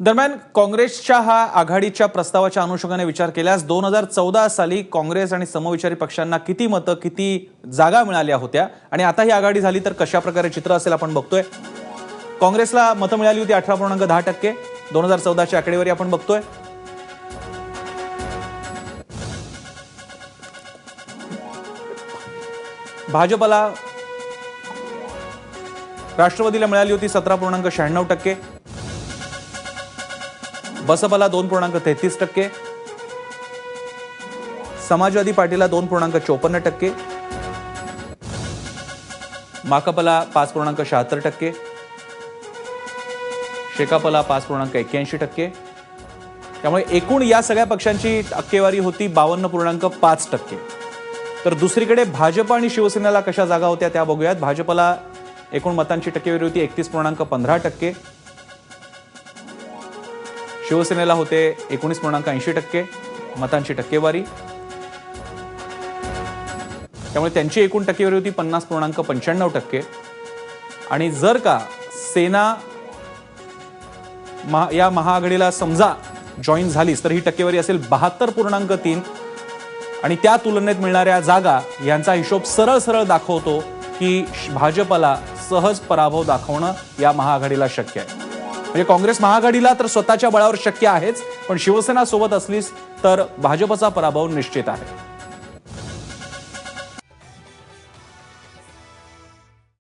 दरम्यान काँग्रेसच्या हा आघाडीच्या प्रस्तावाच्या अनुषंगाने विचार केल्यास दोन हजार चौदा साली काँग्रेस आणि समविचारी पक्षांना किती मतं किती जागा मिळाल्या होत्या? आणि आता ही आघाडी झाली तर कशा प्रकारे चित्र असेल आपण बघतोय. काँग्रेसला मतं मिळाली होती अठरा पूर्णांक दहा टक्के. दोन हजार चौदाच्या आकडेवारी आपण बघतोय. भाजपला राष्ट्रवादीला मिळाली होती सतरा पूर्णांक शहाण्णव टक्के. बसपाला दोन पूर्णांक तेहतीस टक्के. समाजवादी पार्टीला दोन पूर्णांक चोपन्न टक्के. माकपला पाच पूर्णांक शहात्तर टक्के. शेकापला पाच पूर्णांक एक्क्याऐंशी टक्के. त्यामुळे एकूण या सगळ्या पक्षांची टक्केवारी होती बावन्न पूर्णांक पाच टक्के. तर दुसरीकडे भाजप आणि शिवसेनेला कशा जागा होत्या त्या बघूयात. भाजपला एकूण मतांची टक्केवारी होती एकतीस पूर्णांक पंधरा टक्के. शिवसेनेला होते एकोणीस पूर्णांक ऐंशी टक्के मतांची टक्केवारी. त्यामुळे त्यांची एकूण टक्केवारी होती पन्नास पूर्णांक पंच्याण्णव टक्के. आणि जर का सेना महा- या महाआघाडीला समजा जॉईन झालीच तर ही टक्केवारी असेल बहात्तर पूर्णांक तीन. आणि त्या तुलनेत मिळणाऱ्या जागा यांचा हिशोब सरळ सरळ दाखवतो की भाजपला सहज पराभव दाखवणं या महाआघाडीला शक्य आहे. म्हणजे काँग्रेस महाआघाडीला तर स्वतःच्या बळावर शक्य आहेच पण शिवसेना सोबत असलीच तर भाजपचा पराभव निश्चित आहे.